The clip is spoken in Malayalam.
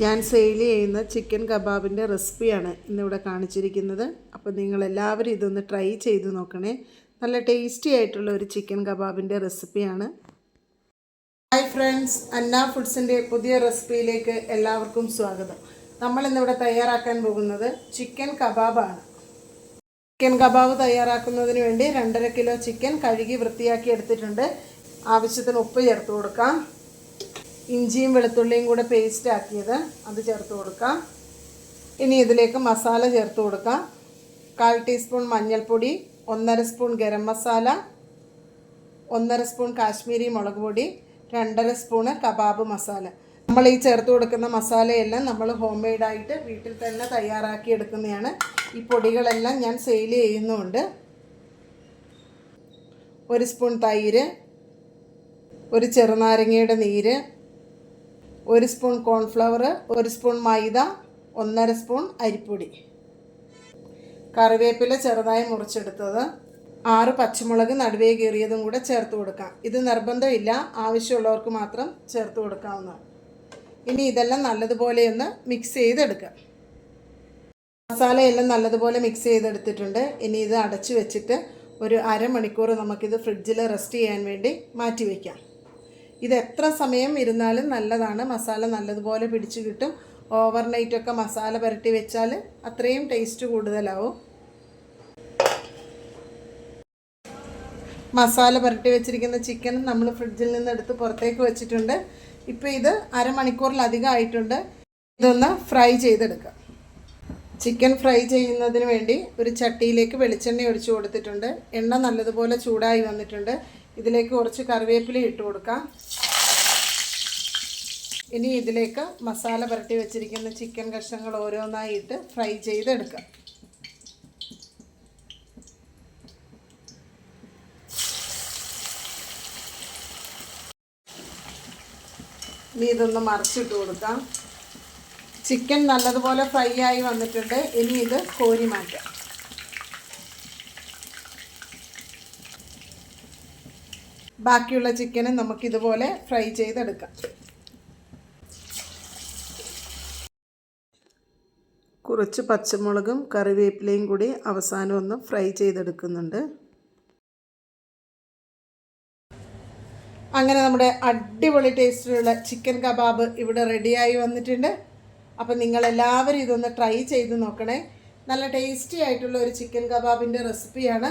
ഞാൻ സെയിൽ ചെയ്യുന്ന ചിക്കൻ കബാബിന്റെ റെസിപ്പിയാണ് ഇന്നിവിടെ കാണിച്ചിരിക്കുന്നത്. അപ്പോൾ നിങ്ങളെല്ലാവരും ഇതൊന്ന് ട്രൈ ചെയ്ത് നോക്കണേ. നല്ല ടേസ്റ്റി ആയിട്ടുള്ള ഒരു ചിക്കൻ കബാബിന്റെ റെസിപ്പിയാണ് ഹായ് ഫ്രണ്ട്സ് അന്ന ഫുഡ്സിന്റെ പുതിയ റെസിപ്പിയിലേക്ക് എല്ലാവർക്കും സ്വാഗതം. നമ്മൾ ഇന്നിവിടെ തയ്യാറാക്കാൻ പോകുന്നത് ചിക്കൻ കബാബാണ് ചിക്കൻ കബാബ് തയ്യാറാക്കുന്നതിന് വേണ്ടി രണ്ടര കിലോ ചിക്കൻ കഴുകി വൃത്തിയാക്കി എടുത്തിട്ടുണ്ട്. ആവശ്യത്തിന് ഉപ്പ് ചേർത്ത് കൊടുക്കാം. ഇഞ്ചിയും വെളുത്തുള്ളിയും കൂടെ പേസ്റ്റ് ആക്കിയത് അത് ചേർത്ത് കൊടുക്കാം ഇനി ഇതിലേക്ക് മസാല ചേർത്ത് കൊടുക്കാം കാൽ ടീസ്പൂൺ മഞ്ഞൾപ്പൊടി ഒന്നര സ്പൂൺ ഗരം മസാല ഒന്നര സ്പൂൺ കാശ്മീരി മുളക് പൊടി രണ്ടര സ്പൂണ് കബാബ് മസാല. നമ്മൾ ഈ ചേർത്ത് കൊടുക്കുന്ന മസാലയെല്ലാം നമ്മൾ ഹോം മെയ്ഡായിട്ട് വീട്ടിൽ തന്നെ തയ്യാറാക്കി എടുക്കുന്നതാണ്. ഈ പൊടികളെല്ലാം ഞാൻ സെയിൽ ചെയ്യുന്നുമുണ്ട് ഒരു സ്പൂൺ തൈര് ഒരു ചെറുനാരങ്ങയുടെ നീര് ഒരു സ്പൂൺ കോൺഫ്ലവർ ഒരു സ്പൂൺ മൈദ ഒന്നര സ്പൂൺ അരിപ്പൊടി. കറിവേപ്പില ചെറുതായി മുറിച്ചെടുത്തത്. ആറ് പച്ചമുളക് നടുവേ കീറിയതും കൂടെ ചേർത്ത് കൊടുക്കാം. ഇത് നിർബന്ധമില്ല. ആവശ്യമുള്ളവർക്ക് മാത്രം ചേർത്ത് കൊടുക്കാവുന്നതാണ്. ഇനി ഇതെല്ലാം നല്ലതുപോലെ ഒന്ന് മിക്സ് ചെയ്തെടുക്കാം. മസാലയെല്ലാം നല്ലതുപോലെ മിക്സ് ചെയ്തെടുത്തിട്ടുണ്ട്. ഇനി ഇത് അടച്ചു വെച്ചിട്ട് ഒരു അരമണിക്കൂർ നമുക്കിത് ഫ്രിഡ്ജിൽ റെസ്റ്റ് ചെയ്യാൻ വേണ്ടി മാറ്റി വയ്ക്കാം ഇത് എത്ര സമയം ഇരുന്നാലും നല്ലതാണ്. മസാല നല്ലതുപോലെ പിടിച്ചു കിട്ടും. ഓവർ നൈറ്റൊക്കെ മസാല പുരട്ടി വെച്ചാൽ അത്രയും ടേസ്റ്റ് കൂടുതലാവും. മസാല പുരട്ടി വെച്ചിരിക്കുന്ന ചിക്കൻ നമ്മൾ ഫ്രിഡ്ജിൽ നിന്ന് എടുത്ത് പുറത്തേക്ക് വെച്ചിട്ടുണ്ട്. ഇപ്പോൾ ഇത് അരമണിക്കൂറിലധികം ആയിട്ടുണ്ട്. ഇതൊന്ന് ഫ്രൈ ചെയ്തെടുക്കാം. ചിക്കൻ ഫ്രൈ ചെയ്യുന്നതിന് വേണ്ടി ഒരു ചട്ടിയിലേക്ക് വെളിച്ചെണ്ണ ഒഴിച്ചു കൊടുത്തിട്ടുണ്ട്. എണ്ണ നല്ലതുപോലെ ചൂടായി വന്നിട്ടുണ്ട്. ഇതിലേക്ക് കുറച്ച് കറിവേപ്പില ഇട്ട് കൊടുക്കാം. ഇനി ഇതിലേക്ക് മസാല പുരട്ടി വെച്ചിരിക്കുന്ന ചിക്കൻ കഷ്ണങ്ങൾ ഓരോന്നായി ഇട്ട് ഫ്രൈ ചെയ്തെടുക്കാം. ഇനി ഇതൊന്ന് മറിച്ചിട്ട് കൊടുക്കാം. ചിക്കൻ നല്ലതുപോലെ ഫ്രൈ ആയി വന്നിട്ടുണ്ട്. ഇനി ഇത് കോരി മാറ്റാം. ബാക്കിയുള്ള ചിക്കന് നമുക്കിതുപോലെ ഫ്രൈ ചെയ്തെടുക്കാം. കുറച്ച് പച്ചമുളകും കറിവേപ്പിലയും കൂടി അവസാനം ഒന്ന് ഫ്രൈ ചെയ്തെടുക്കുന്നുണ്ട്. അങ്ങനെ നമ്മുടെ അടിപൊളി ടേസ്റ്റിലുള്ള ചിക്കൻ കബാബ് ഇവിടെ റെഡിയായി വന്നിട്ടുണ്ട്. അപ്പം നിങ്ങളെല്ലാവരും ഇതൊന്ന് ട്രൈ ചെയ്ത് നോക്കണേ. നല്ല ടേസ്റ്റി ആയിട്ടുള്ള ഒരു ചിക്കൻ കബാബിന്റെ റെസിപ്പിയാണ്